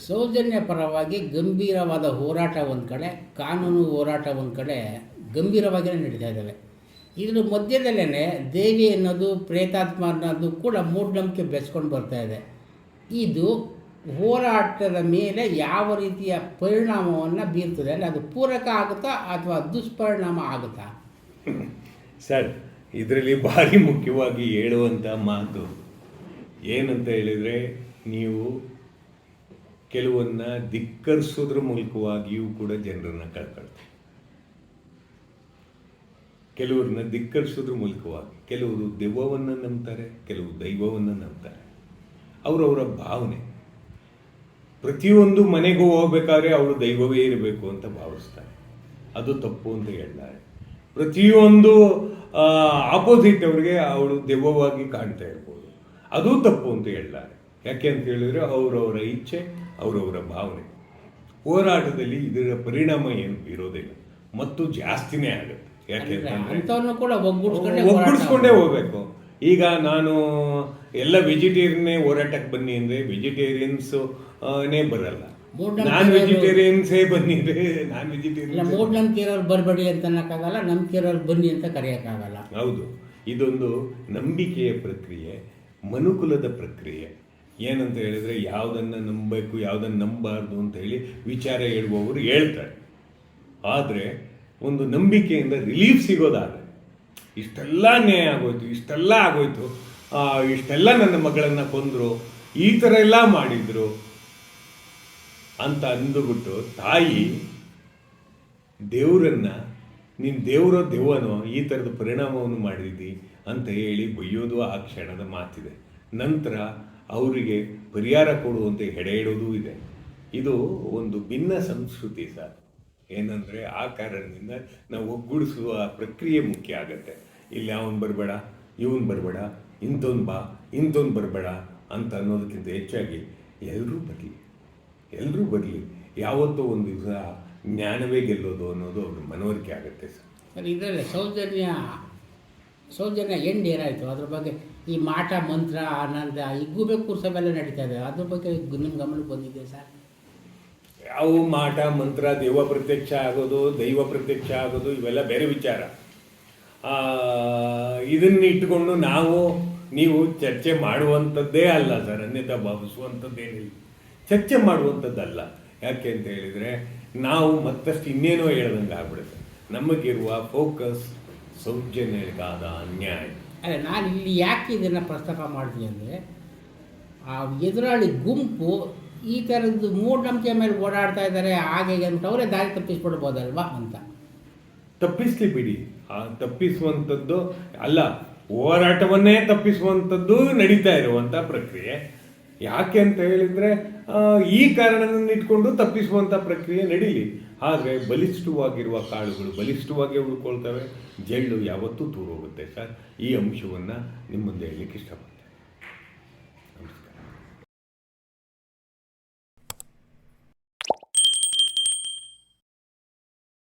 ಸೌಜನ್ಯ ಪರವಾಗಿ ಗಂಭೀರವಾದ ಹೋರಾಟ ಒಂದು ಕಡೆ, ಕಾನೂನು ಹೋರಾಟ ಒಂದು ಕಡೆ ಗಂಭೀರವಾಗಿಯೇ ನಡೀತಾ ಇದ್ದಾವೆ. ಇದ್ರ ಮಧ್ಯದಲ್ಲೇ ದೇವಿ ಅನ್ನೋದು, ಪ್ರೇತಾತ್ಮ ಅನ್ನೋದು ಕೂಡ ಮೂಢನಂಬಿಕೆ ಬೆಸ್ಕೊಂಡು ಬರ್ತಾ ಇದೆ. ಇದು ಹೋರಾಟದ ಮೇಲೆ ಯಾವ ರೀತಿಯ ಪರಿಣಾಮವನ್ನು ಬೀರ್ತದೆ ಅಂದರೆ ಅದು ಪೂರಕ ಆಗುತ್ತಾ ಅಥವಾ ದುಷ್ಪರಿಣಾಮ ಆಗುತ್ತಾ? ಸರ್, ಇದರಲ್ಲಿ ಭಾರಿ ಮುಖ್ಯವಾಗಿ ಹೇಳುವಂಥ ಮಾತು. ಏನಂತ ಹೇಳಿದರೆ, ನೀವು ಕೆಲವನ್ನ ಧಿಕ್ಕರಿಸೋದ್ರ ಮೂಲಕವಾಗಿಯೂ ಕೂಡ ಜನರನ್ನ ಕಳ್ಕೊಳ್ತೀವಿ ಕೆಲವ್ರನ್ನ ಧಿಕ್ಕರಿಸೋದ್ರ ಮೂಲಕವಾಗಿ, ಕೆಲವರು ದೆವ್ವವನ್ನು ನಂಬ್ತಾರೆ ಕೆಲವು ದೈವವನ್ನು ನಂಬ್ತಾರೆ. ಅವರವರ ಭಾವನೆ. ಪ್ರತಿಯೊಂದು ಮನೆಗೂ ಹೋಗ್ಬೇಕಾದ್ರೆ ಅವರು ದೈವವೇ ಇರಬೇಕು ಅಂತ ಭಾವಿಸ್ತಾರೆ. ಅದು ತಪ್ಪು ಅಂತ ಹೇಳ್ತಾರೆ. ಪ್ರತಿಯೊಂದು ಆಪೋಸಿಟ್ ಅವರಿಗೆ ಅವಳು ದೆವ್ವವಾಗಿ ಕಾಣ್ತಾ ಇರ್ಬೋದು. ಅದು ತಪ್ಪು ಅಂತ ಹೇಳ್ತಾರೆ. ಯಾಕೆ ಅಂತ ಹೇಳಿದ್ರೆ ಅವರವರ ಇಚ್ಛೆ ಅವರವರ ಭಾವನೆ. ಹೋರಾಟದಲ್ಲಿ ಇದರ ಪರಿಣಾಮ ಏನು ಇರೋದಿಲ್ಲ ಮತ್ತು ಜಾಸ್ತಿನೇ ಆಗುತ್ತೆ. ಯಾಕೆ ಒಗ್ಗೂಡಿಸ್ಕೊಂಡೇ ಒಗ್ಗೂಡಿಸ್ಕೊಂಡೇ ಹೋಗ್ಬೇಕು. ಈಗ ನಾನು ಎಲ್ಲ ವೆಜಿಟೇರಿಯನ್ನೇ ಹೋರಾಟಕ್ಕೆ ಬನ್ನಿ ಅಂದ್ರೆ ವೆಜಿಟೇರಿಯನ್ಸ್ ನೇ ಬರಲ್ಲ. ನಾನ್ ವೆಜಿಟೇರಿಯನ್ಸೇ ಬನ್ನಿ ಅಂದ್ರೆ ನಾನ್ ವೆಜಿಟೇರಿಯನ್ ಇರೋರು ಬರಬೇಡಿ ಅಂತ ಅನ್ನೋಕ್ಕಾಗಲ್ಲ ನಂಬಿಕೆ ಇರೋರು ಬನ್ನಿ ಅಂತ ಕರೆಯೋಕ್ಕಾಗಲ್ಲ. ಹೌದು. ಇದೊಂದು ನಂಬಿಕೆಯ ಪ್ರಕ್ರಿಯೆ ಮನುಕುಲದ ಪ್ರಕ್ರಿಯೆ. ಏನಂತ ಹೇಳಿದರೆ ಯಾವುದನ್ನು ನಂಬಬೇಕು, ಯಾವುದನ್ನು ನಂಬಾರ್ದು ಅಂತ ಹೇಳಿ ವಿಚಾರ ಹೇಳುವವರು ಹೇಳ್ತಾರೆ. ಆದರೆ ಒಂದು ನಂಬಿಕೆಯಿಂದ ರಿಲೀಫ್ ಸಿಗೋದಾದರೆ, ಇಷ್ಟೆಲ್ಲ ನ್ಯಾಯ ಆಗೋಯ್ತು, ಇಷ್ಟೆಲ್ಲ ಆಗೋಯ್ತು ಇಷ್ಟೆಲ್ಲ ನನ್ನ ಮಗಳನ್ನು ಕೊಂದರು, ಈ ಥರ ಎಲ್ಲ ಮಾಡಿದ್ರು ಅಂತ ಅಂದುಬಿಟ್ಟು ತಾಯಿ ದೇವರನ್ನ, ನೀನು ದೇವರೋ ದೆವ್ವನೋ ಈ ಥರದ ಪರಿಣಾಮವನ್ನು ಮಾಡಿದ್ದಿ ಅಂತ ಹೇಳಿ ಬೈಯೋದು ಆ ಕ್ಷಣದ ಮಾತಿದೆ. ನಂತರ ಅವರಿಗೆ ಪರಿಹಾರ ಕೊಡುವಂತೆ ಹೆಡೆ ಇಡೋದೂ ಇದೆ. ಇದು ಒಂದು ಭಿನ್ನ ಸಂಸ್ಕೃತಿ ಸರ್. ಏನಂದರೆ ಆ ಕಾರಣದಿಂದ ನಾವು ಒಗ್ಗೂಡಿಸುವ ಪ್ರಕ್ರಿಯೆ ಮುಖ್ಯ ಆಗುತ್ತೆ. ಇಲ್ಲಿ ಅವನು ಬರಬೇಡ, ಇವನು ಬರಬೇಡ, ಇಂಥವ್ನು ಬಾ, ಇಂಥವ್ನು ಬರಬೇಡ ಅಂತ ಅನ್ನೋದಕ್ಕಿಂತ ಹೆಚ್ಚಾಗಿ ಎಲ್ಲರೂ ಬರಲಿ. ಎಲ್ಲರೂ ಬರಲಿ. ಯಾವತ್ತೋ ಒಂದು ದಿವಸ ಜ್ಞಾನವೇ ಗೆಲ್ಲೋದು ಅನ್ನೋದು ಅವ್ರ ಮನವರಿಕೆ ಆಗುತ್ತೆ ಸರ್. ಇದರಲ್ಲಿ ಸೌಜನ್ಯ ಸೌಜನ್ಯ ಎಂಡ್ ಏನಾಯಿತು? ಅದ್ರ ಬಗ್ಗೆ ಈ ಮಾಟ, ಮಂತ್ರ, ಆನಂದ ಈ ಗೂಬೆ ಕೂರ್ಸವೆಲ್ಲ ನಡೀತಾ ಇದೆ. ಅದ್ರ ಬಗ್ಗೆ ನಿಮ್ಮ ಗಮನಕ್ಕೆ ಬಂದಿದೆ ಸರ್? ಯಾವ ಮಾಟ, ಮಂತ್ರ, ದೈವ ಪ್ರತ್ಯಕ್ಷ ಆಗೋದು, ದೈವ ಪ್ರತ್ಯಕ್ಷ ಆಗೋದು, ಇವೆಲ್ಲ ಬೇರೆ ವಿಚಾರ. ಇದನ್ನ ಇಟ್ಟುಕೊಂಡು ನಾವು, ನೀವು ಚರ್ಚೆ ಮಾಡುವಂಥದ್ದೇ ಅಲ್ಲ ಸರ್. ಅನ್ಯತಾ ಭಾವಿಸುವಂಥದ್ದೇನಿಲ್ಲ. ಚರ್ಚೆ ಮಾಡುವಂಥದ್ದಲ್ಲ. ಯಾಕೆ ಅಂತ ಹೇಳಿದರೆ, ನಾವು ಮತ್ತಷ್ಟು ಇನ್ನೇನೋ ಹೇಳ್ದಂಗೆ ಆಗ್ಬಿಡುತ್ತೆ ನಮಗಿರುವ ಫೋಕಸ್ ಸೌಜನ್ಯಕ್ಕಾದ ಅನ್ಯಾಯ. ಅಲ್ಲ ನಾನು ಇಲ್ಲಿ ಯಾಕೆ ಇದನ್ನು ಪ್ರಸ್ತಾಪ ಮಾಡ್ತೀನಿ ಅಂದರೆ, ಆ ಎದುರಾಳಿ ಗುಂಪು ಈ ಥರದ್ದು ಮೂಢನಂಬಿಕೆ ಮೇಲೆ ಓಡಾಡ್ತಾ ಇದ್ದಾರೆ, ಹಾಗೆ ಅಂತ ಅವರೇ ದಾರಿ ತಪ್ಪಿಸ್ಬಿಡ್ಬೋದಲ್ವಾ ಅಂತ. ತಪ್ಪಿಸ್ಲಿ ಬಿಡಿ. ಆ ತಪ್ಪಿಸುವಂಥದ್ದು ಅಲ್ಲ, ಹೋರಾಟವನ್ನೇ ತಪ್ಪಿಸುವಂಥದ್ದು ನಡೀತಾ ಇರುವಂಥ ಪ್ರಕ್ರಿಯೆ. ಯಾಕೆ ಅಂತ ಹೇಳಿದ್ರೆ ಈ ಕಾರಣವನ್ನು ಇಟ್ಕೊಂಡು ತಪ್ಪಿಸುವಂಥ ಪ್ರಕ್ರಿಯೆ ನಡೀಲಿ. ಆದರೆ ಬಲಿಷ್ಠವಾಗಿರುವ ಕಾಳುಗಳು ಬಲಿಷ್ಠವಾಗಿ ಉಳ್ಕೊಳ್ತವೆ. ಜಳ್ಳು ಯಾವತ್ತೂ ತೂರೋಗುತ್ತೆ ಸರ್. ಈ ಅಂಶವನ್ನು ನಿಮ್ಮ ಮುಂದೆ ಹೇಳಲಿಕ್ಕೆ ಇಷ್ಟಪಡ್ತೀನಿ.